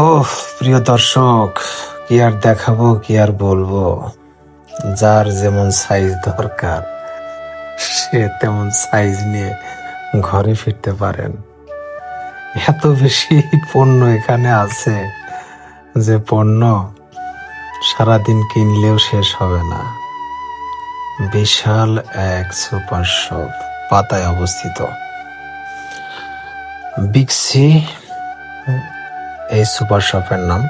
ওহ, প্রিয় দর্শক, কি আর দেখাবো, কি আর বলব? যার যেমন সাইজ দরকার, সে তেমন সাইজ নিয়ে ঘরে ফিরতে পারেন। এত বেশি পণ্য এখানে আছে যে পণ্য সারাদিন কিনলেও শেষ হবে না। বিশাল এক সুপার শপ পাতায় অবস্থিত। বিগসি এই সুপার শপের নাম।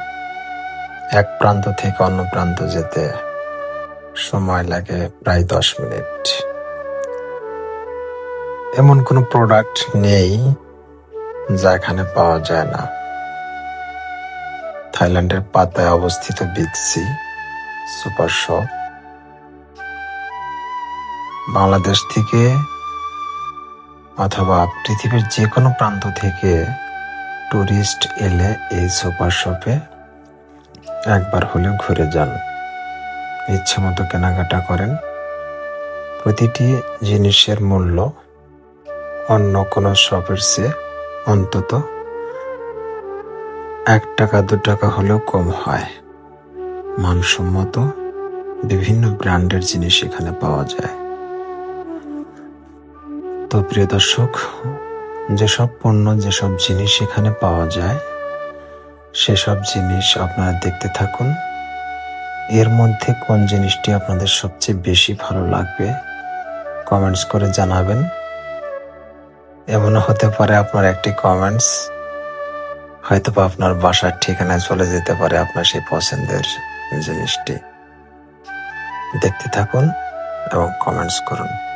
এক প্রান্ত থেকে অন্য প্রান্ত যেতে সময় লাগে প্রায় দশ মিনিট। এমন কোনো প্রোডাক্ট নেই যা এখানে পাওয়া যায় না। থাইল্যান্ডের পাতায় অবস্থিত বিগসি সুপার শপ। বাংলাদেশ থেকে অথবা পৃথিবীর যে কোনো প্রান্ত থেকে টুরিস্ট এলে এই সুপার শপে একবার হলেও ঘুরে যান। ইচ্ছে মতো কেনাকাটা করেন। প্রতিটি জিনিসের মূল্য অন্য কোনো শপের চেয়ে অন্তত এক টাকা, দু টাকা হলেও কম হয়। মানসম্মত বিভিন্ন ব্র্যান্ডের জিনিস এখানে পাওয়া যায়। তো প্রিয় দর্শক যেসব পণ্য, যেসব জিনিস এখানে পাওয়া যায়, সেসব জিনিস আপনারা দেখতে থাকুন। এর মধ্যে কোন জিনিসটি আপনাদের সবচেয়ে বেশি ভালো লাগবে, কমেন্টস করে জানাবেন। এমনও হতে পারে আপনার একটি কমেন্টস হয়তো বা আপনার বাসার ঠিকানায় চলে যেতে পারে আপনার সেই পছন্দের জিনিসটি। দেখতে থাকুন এবং কমেন্টস করুন।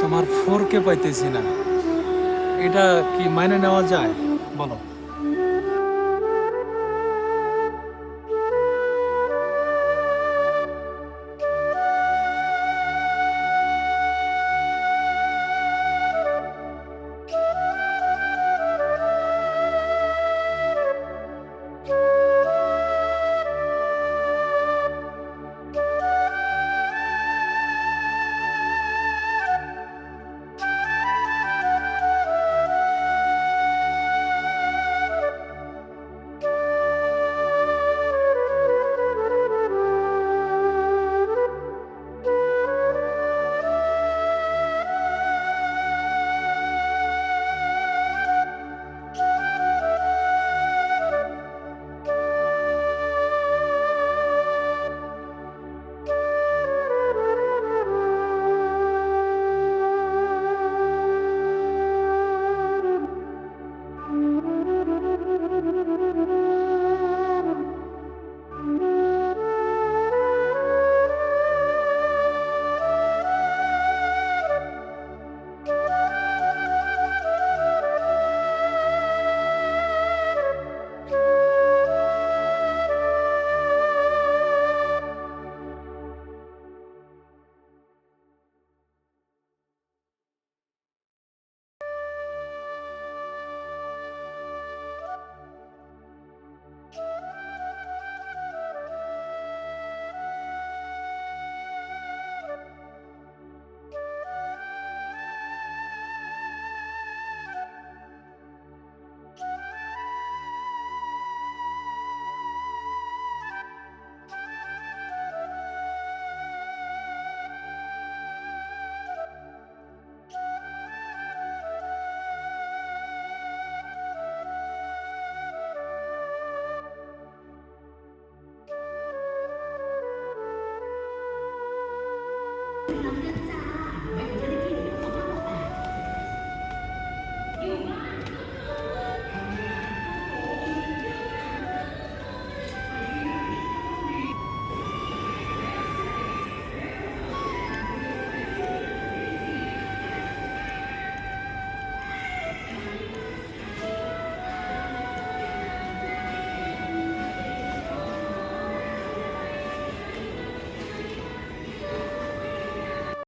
তোমার ফোরকে পাইতেছি না। এটা কি মাইনে নেওয়া যায়? বলো।